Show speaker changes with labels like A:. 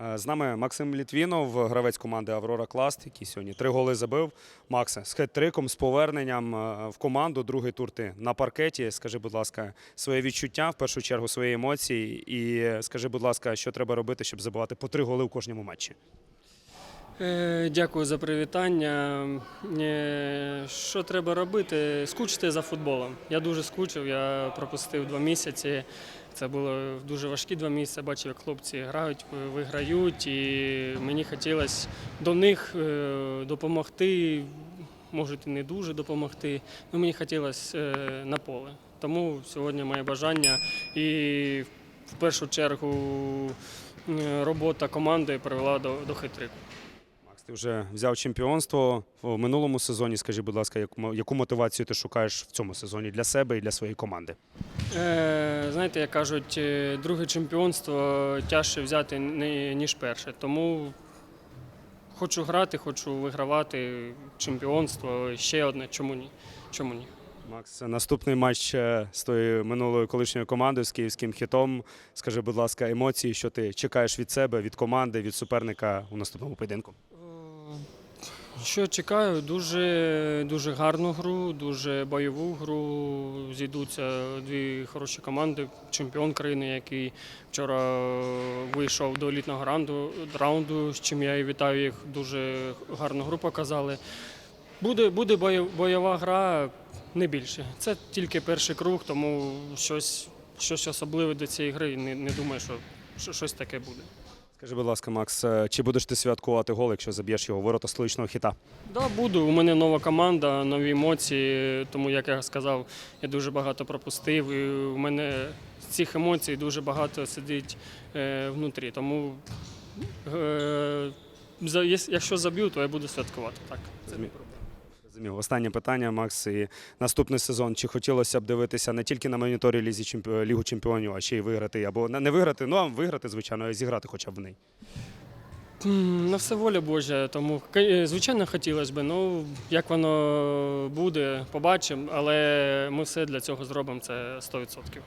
A: Е, З нами Максим Літвінов, гравець команди Аврора Класт, який сьогодні три голи забив. Максе, з хет-триком, з поверненням е, в команду, другий тур ти на паркеті. Скажи, будь ласка, своє відчуття, в першу чергу свої емоції. І скажи, будь ласка, що треба робити, щоб забивати по три голи в кожному матчі?
B: Е, Дякую за привітання. Е, Що треба робити? Скучити за футболом. Я дуже скучив, я пропустив два місяці. Це було дуже важкі два місяці. Бачив, як хлопці грають, виграють, і мені хотілося до них е, допомогти. Може, і не дуже допомогти, але мені хотілося на поле. Тому сьогодні моє бажання і в першу чергу робота команди привела до, до хитрику.
A: Ти вже взяв чемпіонство в минулому сезоні. Скажи, будь ласка, яку- мотивацію ти шукаєш в цьому сезоні для себе і для своєї команди?
B: Е, знаєте, як кажуть, е, друге чемпіонство тяжче взяти ніж перше. Тому хочу грати, хочу вигравати чемпіонство. Ще одне. Чому ні? Чому ні?
A: Макс, наступний матч е, з твоєю минулою колишньою командою з київським хітом. Скажи, будь ласка, емоції, що ти чекаєш від себе, від команди, від суперника у наступному поєдинку?
B: Що чекаю? Дуже, дуже гарну гру, дуже бойову гру. Зійдуться дві хороші команди. Чемпіон країни, який вчора вийшов до елітного раунду, раунду, з чим я і вітаю їх. Дуже гарну гру показали. Буде, буде бойова гра не більше. Це тільки перший круг, тому щось, щось особливе до цієї гри. Не, не думаю, що, що щось таке буде.
A: Скажи, будь ласка, Макс, е, чи будеш ти святкувати гол, якщо заб'єш його ворота столичного хіта?
B: Да, буду. У мене нова команда, нові емоції. Тому, як я сказав, я дуже багато пропустив. І у мене цих емоцій дуже багато сидить е, внутрі. Тому е, якщо заб'ю, то я буду святкувати. Так, це не проблема.
A: Розумів. Останнє питання, Макс. І наступний сезон. Чи хотілося б дивитися не тільки на моніторі Лізі Чемпі- Лігу Чемпіонів, а ще й виграти, або не виграти, ну а виграти, звичайно, а зіграти хоча б в неї.
B: На все воля Божа, тому звичайно хотілося б. Ну як воно буде, побачимо, але ми все для цього зробимо. Це 100%.